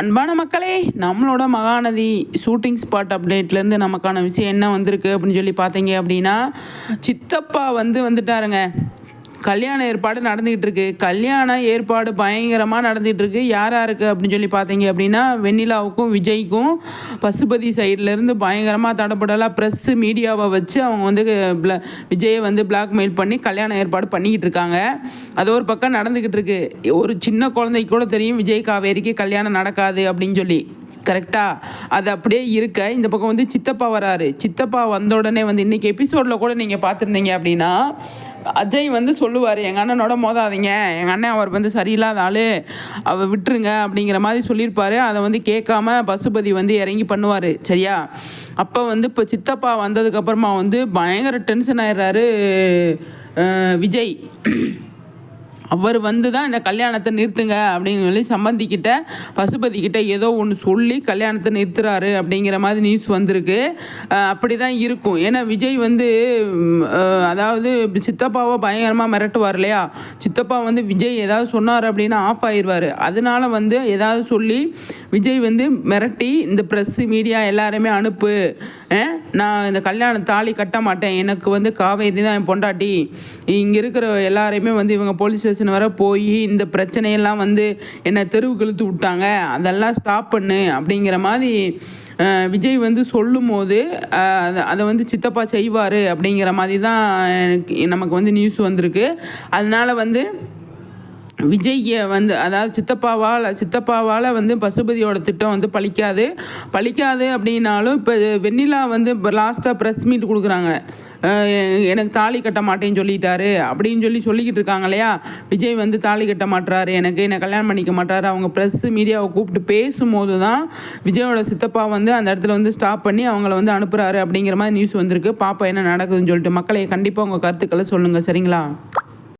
அன்பான மக்களே நம்மளோட மகாநதி ஷூட்டிங் ஸ்பாட் அப்டேட்லேருந்து நமக்கான விஷயம் என்ன வந்திருக்கு அப்படின்னு சொல்லி பார்த்தீங்க அப்படின்னா சித்தப்பா வந்து வந்துட்டாருங்க. கல்யாண ஏற்பாடு நடந்துக்கிட்டு இருக்கு கல்யாண ஏற்பாடு பயங்கரமாக நடந்துகிட்டு இருக்கு யார் யாருக்கு அப்படின்னு சொல்லி பார்த்தீங்க அப்படின்னா வெண்ணிலாவுக்கும் விஜய்க்கும் பசுபதி சைட்லேருந்து பயங்கரமாக தடப்படலாம் ப்ரெஸ்ஸு மீடியாவை வச்சு அவங்க வந்து விஜயை வந்து பிளாக்மெயில் பண்ணி கல்யாண ஏற்பாடு பண்ணிக்கிட்டு இருக்காங்க. அது ஒரு பக்கம் நடந்துக்கிட்டு இருக்கு ஒரு சின்ன குழந்தைக்கு கூட தெரியும் விஜய் காவேரிக்கு கல்யாணம் நடக்காது அப்படின்னு சொல்லி. கரெக்டாக அது அப்படியே இருக்க. இந்த பக்கம் வந்து சித்தப்பா வராரு. சித்தப்பா வந்த உடனே வந்து இன்றைக்கி எபிசோடில் கூட நீங்கள் பார்த்துருந்தீங்க அப்படின்னா அஜய் வந்து சொல்லுவார் எங்கள் அண்ணனோட மோதாதீங்க. எங்கள் அண்ணன் அவர் வந்து சரியில்லாத ஆள். அவர் விட்டுருங்க. அப்படிங்கிற மாதிரி சொல்லியிருப்பார். அதை வந்து கேட்காம பசுபதி வந்து இறங்கி பண்ணுவார். சரியா? அப்போ வந்து இப்போ சித்தப்பா வந்ததுக்கப்புறமா வந்து பயங்கர டென்ஷன் ஆயிடுறாரு விஜய். அவர் வந்து தான் இந்த கல்யாணத்தை நிறுத்துங்க அப்படின்னு சொல்லி சம்பந்திக்கிட்ட பசுபதி கிட்ட ஏதோ ஒன்று சொல்லி கல்யாணத்தை நிறுத்துறாரு அப்படிங்கிற மாதிரி நியூஸ் வந்திருக்கு. அப்படி தான் இருக்கும். ஏன்னா விஜய் வந்து அதாவது சித்தப்பாவை பயங்கரமாக மிரட்டுவார் இல்லையா? சித்தப்பா வந்து விஜய் ஏதாவது சொன்னார் அப்படின்னா ஆஃப் ஆயிடுவார். அதனால வந்து ஏதாவது சொல்லி விஜய் வந்து மிரட்டி இந்த ப்ரெஸ்ஸு மீடியா எல்லாருமே அனுப்பு. நான் இந்த கல்யாண தாலி கட்ட மாட்டேன். எனக்கு வந்து காவேரி தான் என் பொண்டாட்டி. இங்கே இருக்கிற எல்லாரையுமே வந்து இவங்க போலீஸ் ஸ்டேஷன் வர போய் இந்த பிரச்சனையெல்லாம் வந்து என்னை தெருவுக்கு இழுத்து விட்டாங்க. அதெல்லாம் ஸ்டாப் பண்ணு அப்படிங்கிற மாதிரி விஜய் வந்து சொல்லும் போது அதை- அதை வந்து சித்தப்பா செய்வார் அப்படிங்கிற மாதிரி தான் எனக்கு நமக்கு வந்து நியூஸ் வந்திருக்கு. அதனால் வந்து விஜய் வந்து அதாவது சித்தப்பாவால் சித்தப்பாவால் வந்து பசுபதியோட திட்டம் வந்து பழிக்காது. பழிக்காது அப்படின்னாலும் இப்போ வெண்ணிலா வந்து இப்போ லாஸ்ட்டாக ப்ரெஸ் மீட் கொடுக்குறாங்க எனக்கு தாலி கட்ட மாட்டேன்னு சொல்லிட்டாரு அப்படின்னு சொல்லி சொல்லிக்கிட்டு இருக்காங்க இல்லையா? விஜய் வந்து தாலி கட்ட மாட்டுறாரு எனக்கு என்னை கல்யாணம் பண்ணிக்க மாட்டாரு அவங்க ப்ரெஸ் மீடியாவை கூப்பிட்டு பேசும்போது தான் விஜயோட சித்தப்பா வந்து அந்த இடத்துல வந்து ஸ்டாப் பண்ணி அவங்கள வந்து அனுப்புகிறாரு அப்படிங்கிற மாதிரி நியூஸ் வந்திருக்கு. பாப்பா என்ன நடக்குதுன்னு சொல்லிட்டு மக்களை கண்டிப்பாக உங்கள் கருத்துக்களை சொல்லுங்கள் சரிங்களா?